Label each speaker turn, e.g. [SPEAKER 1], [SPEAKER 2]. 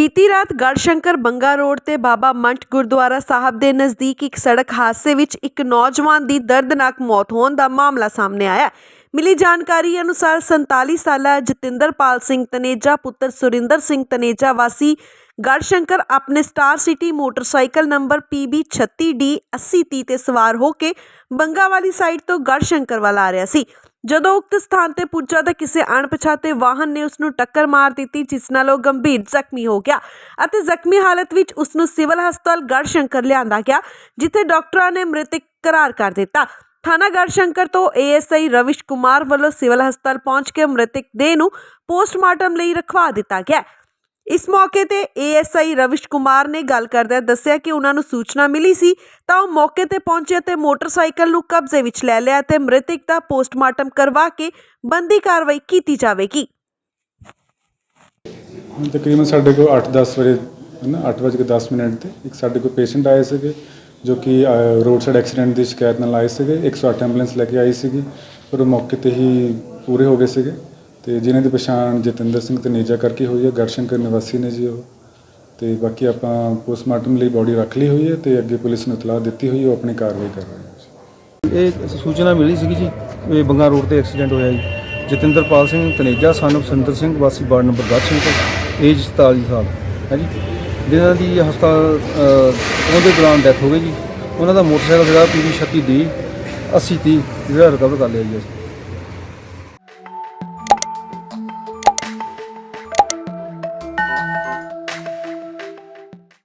[SPEAKER 1] ਬੀਤੀ ਰਾਤ ਗੜਸ਼ੰਕਰ ਬੰਗਾ ਰੋਡ ਤੇ ਬਾਬਾ ਮੰਟ ਗੁਰਦੁਆਰਾ ਸਾਹਿਬ ਦੇ ਨਜ਼ਦੀਕ ਇੱਕ ਸੜਕ ਹਾਦਸੇ ਵਿੱਚ ਇੱਕ ਨੌਜਵਾਨ ਦੀ ਦਰਦਨਾਕ ਮੌਤ ਹੋਣ ਦਾ ਮਾਮਲਾ ਸਾਹਮਣੇ ਆਇਆ ਹੈ। ਮਿਲੀ ਜਾਣਕਾਰੀ ਅਨੁਸਾਰ 47 ਸਾਲਾ ਜਤਿੰਦਰਪਾਲ ਸਿੰਘ ਤਨੇਜਾ, ਪੁੱਤਰ ਸੁਰਿੰਦਰ ਸਿੰਘ ਤਨੇਜਾ ਵਾਸੀ ਗੜਸ਼ੰਕਰ ਆਪਣੇ star city motorcycle number PB 36D 8030 ਤੇ ਸਵਾਰ ਹੋ ਕੇ ਬੰਗਾ ਵਾਲੀ ਸਾਈਡ ਤੋਂ ਗੜਸ਼ੰਕਰ ਵੱਲ ਆ ਰਿਹਾ ਸੀ ਜਦੋਂ ਉਕਤ ਸਥਾਨ ਤੇ ਪੁੱਜਾ ਤਾਂ ਕਿਸੇ ਅਣਪਛਾਤੇ ਵਾਹਨ ਨੇ ਉਸ ਨੂੰ ਟੱਕਰ ਮਾਰ ਦਿੱਤੀ, ਜਿਸ ਨਾਲ ਉਹ ਗੰਭੀਰ ਜ਼ਖਮੀ ਹੋ ਗਿਆ ਅਤੇ ਜ਼ਖਮੀ ਹਾਲਤ ਵਿੱਚ ਉਸ ਨੂੰ ਸਿਵਲ ਹਸਪਤਾਲ ਗੜਸ਼ੰਕਰ ਲਿਆਂਦਾ ਗਿਆ, ਜਿੱਥੇ ਡਾਕਟਰਾਂ ਨੇ ਮ੍ਰਿਤਕ ਕਰਾਰ ਕਰ ਦਿੱਤਾ। ਥਾਣਾ ਗੜਸ਼ੰਕਰ ਤੋਂ ਏਐਸਆਈ ਰਵਿਸ਼ ਕੁਮਾਰ ਵੱਲੋਂ ਸਿਵਲ ਹਸਪਤਾਲ ਪਹੁੰਚ ਕੇ ਮ੍ਰਿਤਕ ਦੇਹ ਨੂੰ ਪੋਸਟਮਾਰਟਮ ਲਈ ਰਖਵਾ ਦਿੱਤਾ ਗਿਆ। ਇਸ ਮੌਕੇ ਤੇ ਏਐਸਆਈ ਰਵਿਸ਼ ਕੁਮਾਰ ਨੇ ਗੱਲ ਕਰਦਿਆਂ ਦੱਸਿਆ ਕਿ ਉਹਨਾਂ ਨੂੰ ਸੂਚਨਾ ਮਿਲੀ ਸੀ, ਤਾਂ ਉਹ ਮੌਕੇ ਤੇ ਪਹੁੰਚੇ ਤੇ ਮੋਟਰਸਾਈਕਲ ਨੂੰ ਕਬਜ਼ੇ ਵਿੱਚ ਲੈ ਲਿਆ ਤੇ ਮ੍ਰਿਤਕ ਦਾ ਪੋਸਟਮਾਰਟਮ ਕਰਵਾ ਕੇ ਬੰਦੀ ਕਾਰਵਾਈ ਕੀਤੀ ਜਾਵੇਗੀ।
[SPEAKER 2] ਹੁਣ ਤਕਰੀਬਨ ਸਾਡੇ ਕੋਲ 8-10 ਵਜੇ ਹੈ ਨਾ 8:10 ਮਿੰਟ ਤੇ ਇੱਕ ਸਾਡੇ ਕੋਲ ਪੇਸ਼ੈਂਟ ਆਏ ਸੀਗੇ, ਜੋ ਕਿ ਰੋਡ ਸਾਈਡ ਐਕਸੀਡੈਂਟ ਦੀ ਸ਼ਿਕਾਇਤ ਨਾਲ ਆਏ ਸੀਗੇ 108 ਐਂਬੂਲੈਂਸ ਲੈ ਕੇ ਆਈ ਸੀਗੀ ਪਰ ਉਹ ਮੌਕੇ ਤੇ ਹੀ ਪੂਰੇ ਹੋ ਗਏ ਸੀਗੇ। ਤੇ ਜਿਨ੍ਹਾਂ ਦੀ ਪਛਾਣ ਜਤਿੰਦਰ ਸਿੰਘ ਤਨੇਜਾ ਕਰਕੇ ਹੋਈ ਹੈ, ਗੜਸ਼ੰਕਰ ਨਿਵਾਸੀ ਨੇ ਜੀ ਉਹ। ਤੇ ਬਾਕੀ ਆਪਾਂ ਪੋਸਟਮਾਰਟਮ ਲਈ ਬੋਡੀ ਰੱਖ ਲਈ ਹੋਈ ਹੈ ਤੇ ਅੱਗੇ ਪੁਲਿਸ ਨੂੰ ਇਤਲਾਹ ਦਿੱਤੀ ਹੋਈ ਹੈ ਉਹ ਆਪਣੀ ਕਾਰਵਾਈ ਕਰ ਰਹੇ ਹੈ
[SPEAKER 3] ਇਹ ਸੂਚਨਾ ਮਿਲੀ ਸੀਗੀ ਜੀ, ਇਹ ਬੰਗਾ ਰੋਡ ਤੇ ਐਕਸੀਡੈਂਟ ਹੋਇਆ ਜੀ। ਜਤਿੰਦਰਪਾਲ ਸਿੰਘ ਤਨੇਜਾ ਸਨ of ਸਿੰਘ, ਵਾਸੀ ਵਾਰਡ ਨੰਬਰ 10 ਸਿੰਘ ਏਜ 47 ਸਾਲ, ਹੈ ਜੀ। ਜਿਨ੍ਹਾਂ ਦੀ ਹਸਪਤਾਲ ਉਹਦੇ ਦੌਰਾਨ ਡੈਥ ਹੋ ਗਈ ਜੀ। ਉਹਨਾਂ ਦਾ ਮੋਟਰਸਾਈਕਲ ਸੀਗਾ ਪੀਵੀ 36 ਦੀ 80 30 ਜਿਹੜਾ ਰਿਕਵਰ ਕਰ ਲਿਆ ਜੀ ਅਸੀਂ। Música